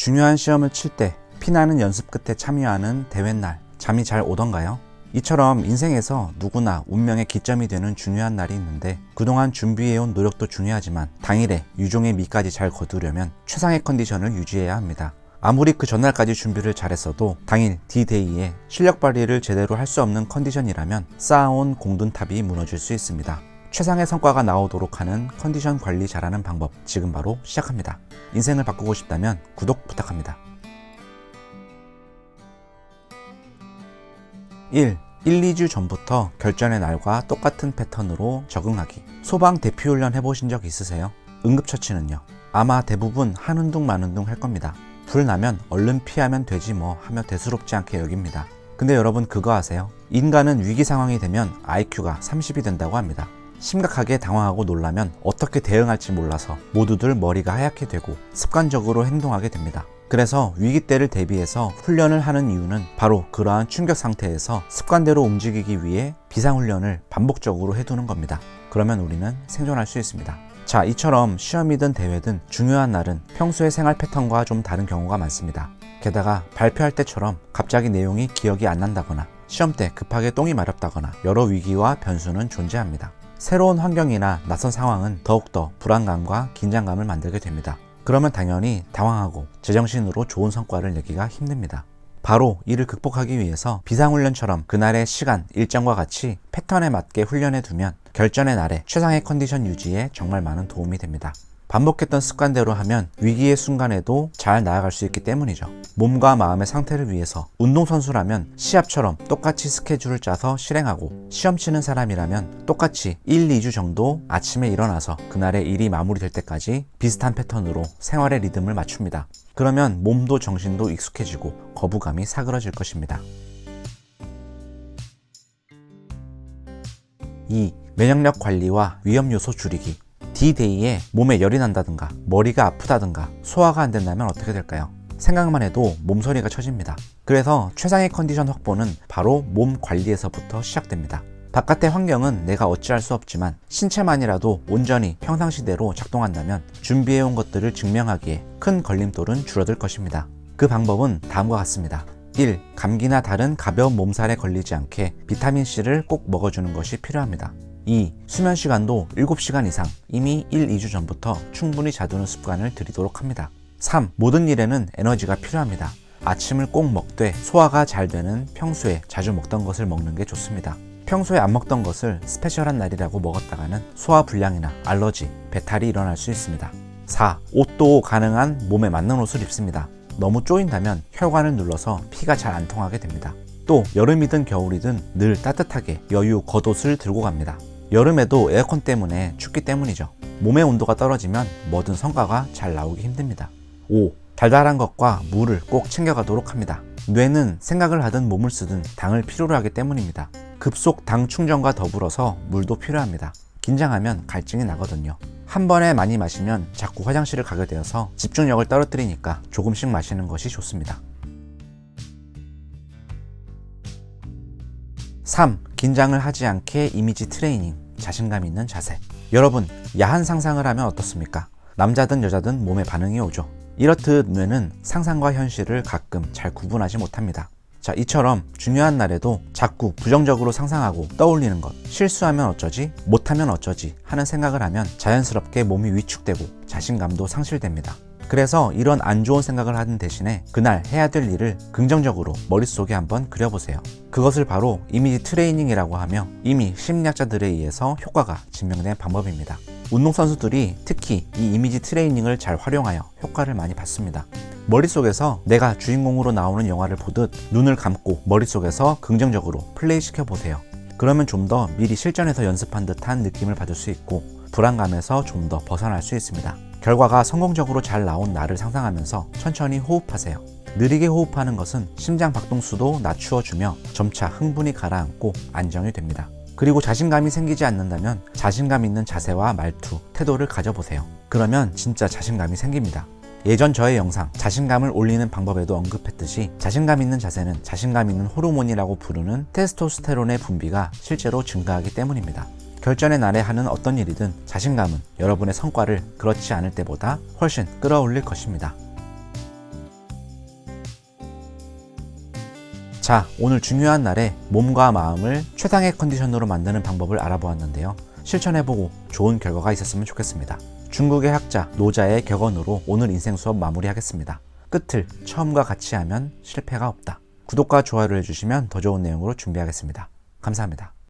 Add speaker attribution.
Speaker 1: 중요한 시험을 칠 때 피나는 연습 끝에 참여하는 대회날 잠이 잘 오던가요? 이처럼 인생에서 누구나 운명의 기점이 되는 중요한 날이 있는데 그동안 준비해온 노력도 중요하지만 당일에 유종의 미까지 잘 거두려면 최상의 컨디션을 유지해야 합니다. 아무리 그 전날까지 준비를 잘했어도 당일 D-Day에 실력 발휘를 제대로 할 수 없는 컨디션이라면 쌓아온 공든탑이 무너질 수 있습니다. 최상의 성과가 나오도록 하는 컨디션 관리 잘하는 방법 지금 바로 시작합니다. 인생을 바꾸고 싶다면 구독 부탁합니다. 1. 1, 2주 전부터 결전의 날과 똑같은 패턴으로 적응하기. 소방 대피 훈련 해보신 적 있으세요? 응급처치는요? 아마 대부분 하는 둥 마는 둥할 겁니다. 불 나면 얼른 피하면 되지 뭐 하며 대수롭지 않게 여깁니다. 근데 여러분 그거 아세요? 인간은 위기 상황이 되면 IQ가 30이 된다고 합니다. 심각하게 당황하고 놀라면 어떻게 대응할지 몰라서 모두들 머리가 하얗게 되고 습관적으로 행동하게 됩니다. 그래서 위기 때를 대비해서 훈련을 하는 이유는 바로 그러한 충격 상태에서 습관대로 움직이기 위해 비상훈련을 반복적으로 해두는 겁니다. 그러면 우리는 생존할 수 있습니다. 자, 이처럼 시험이든 대회든 중요한 날은 평소의 생활 패턴과 좀 다른 경우가 많습니다. 게다가 발표할 때처럼 갑자기 내용이 기억이 안 난다거나 시험 때 급하게 똥이 마렵다거나 여러 위기와 변수는 존재합니다. 새로운 환경이나 낯선 상황은 더욱더 불안감과 긴장감을 만들게 됩니다. 그러면 당연히 당황하고 제정신으로 좋은 성과를 내기가 힘듭니다. 바로 이를 극복하기 위해서 비상훈련처럼 그날의 시간, 일정과 같이 패턴에 맞게 훈련해 두면 결전의 날에 최상의 컨디션 유지에 정말 많은 도움이 됩니다. 반복했던 습관대로 하면 위기의 순간에도 잘 나아갈 수 있기 때문이죠. 몸과 마음의 상태를 위해서 운동선수라면 시합처럼 똑같이 스케줄을 짜서 실행하고 시험 치는 사람이라면 똑같이 1, 2주 정도 아침에 일어나서 그날의 일이 마무리될 때까지 비슷한 패턴으로 생활의 리듬을 맞춥니다. 그러면 몸도 정신도 익숙해지고 거부감이 사그러질 것입니다. 2. 면역력 관리와 위험 요소 줄이기. D-Day에 몸에 열이 난다든가 머리가 아프다든가 소화가 안 된다면 어떻게 될까요? 생각만 해도 몸서리가 쳐집니다. 그래서 최상의 컨디션 확보는 바로 몸 관리에서부터 시작됩니다. 바깥의 환경은 내가 어찌할 수 없지만 신체만이라도 온전히 평상시대로 작동한다면 준비해온 것들을 증명하기에 큰 걸림돌은 줄어들 것입니다. 그 방법은 다음과 같습니다. 1. 감기나 다른 가벼운 몸살에 걸리지 않게 비타민C를 꼭 먹어주는 것이 필요합니다. 2. 수면 시간도 7시간 이상 이미 1, 2주 전부터 충분히 자두는 습관을 들이도록 합니다. 3. 모든 일에는 에너지가 필요합니다. 아침을 꼭 먹되 소화가 잘 되는 평소에 자주 먹던 것을 먹는 게 좋습니다. 평소에 안 먹던 것을 스페셜한 날이라고 먹었다가는 소화 불량이나 알러지, 배탈이 일어날 수 있습니다. 4. 옷도 가능한 몸에 맞는 옷을 입습니다. 너무 쪼인다면 혈관을 눌러서 피가 잘 안 통하게 됩니다. 또 여름이든 겨울이든 늘 따뜻하게 여유 겉옷을 들고 갑니다. 여름에도 에어컨 때문에 춥기 때문이죠. 몸의 온도가 떨어지면 뭐든 성과가 잘 나오기 힘듭니다. 5. 달달한 것과 물을 꼭 챙겨가도록 합니다. 뇌는 생각을 하든 몸을 쓰든 당을 필요로 하기 때문입니다. 급속 당 충전과 더불어서 물도 필요합니다. 긴장하면 갈증이 나거든요. 한 번에 많이 마시면 자꾸 화장실을 가게 되어서 집중력을 떨어뜨리니까 조금씩 마시는 것이 좋습니다. 3. 긴장을 하지 않게 이미지 트레이닝, 자신감 있는 자세. 여러분, 야한 상상을 하면 어떻습니까? 남자든 여자든 몸에 반응이 오죠. 이렇듯 뇌는 상상과 현실을 가끔 잘 구분하지 못합니다. 자, 이처럼 중요한 날에도 자꾸 부정적으로 상상하고 떠올리는 것, 실수하면 어쩌지, 못하면 어쩌지 하는 생각을 하면 자연스럽게 몸이 위축되고 자신감도 상실됩니다. 그래서 이런 안 좋은 생각을 하는 대신에 그날 해야 될 일을 긍정적으로 머릿속에 한번 그려보세요. 그것을 바로 이미지 트레이닝이라고 하며 이미 심리학자들에 의해서 효과가 증명된 방법입니다. 운동선수들이 특히 이 이미지 트레이닝을 잘 활용하여 효과를 많이 봤습니다. 머릿속에서 내가 주인공으로 나오는 영화를 보듯 눈을 감고 머릿속에서 긍정적으로 플레이시켜 보세요. 그러면 좀 더 미리 실전에서 연습한 듯한 느낌을 받을 수 있고 불안감에서 좀 더 벗어날 수 있습니다. 결과가 성공적으로 잘 나온 날을 상상하면서 천천히 호흡하세요. 느리게 호흡하는 것은 심장 박동수도 낮추어주며 점차 흥분이 가라앉고 안정이 됩니다. 그리고 자신감이 생기지 않는다면 자신감 있는 자세와 말투, 태도를 가져보세요. 그러면 진짜 자신감이 생깁니다. 예전 저의 영상 자신감을 올리는 방법에도 언급했듯이 자신감 있는 자세는 자신감 있는 호르몬이라고 부르는 테스토스테론의 분비가 실제로 증가하기 때문입니다. 결전의 날에 하는 어떤 일이든 자신감은 여러분의 성과를 그렇지 않을 때보다 훨씬 끌어올릴 것입니다. 자, 오늘 중요한 날에 몸과 마음을 최상의 컨디션으로 만드는 방법을 알아보았는데요. 실천해보고 좋은 결과가 있었으면 좋겠습니다. 중국의 학자 노자의 격언으로 오늘 인생 수업 마무리하겠습니다. 끝을 처음과 같이 하면 실패가 없다. 구독과 좋아요를 해주시면 더 좋은 내용으로 준비하겠습니다. 감사합니다.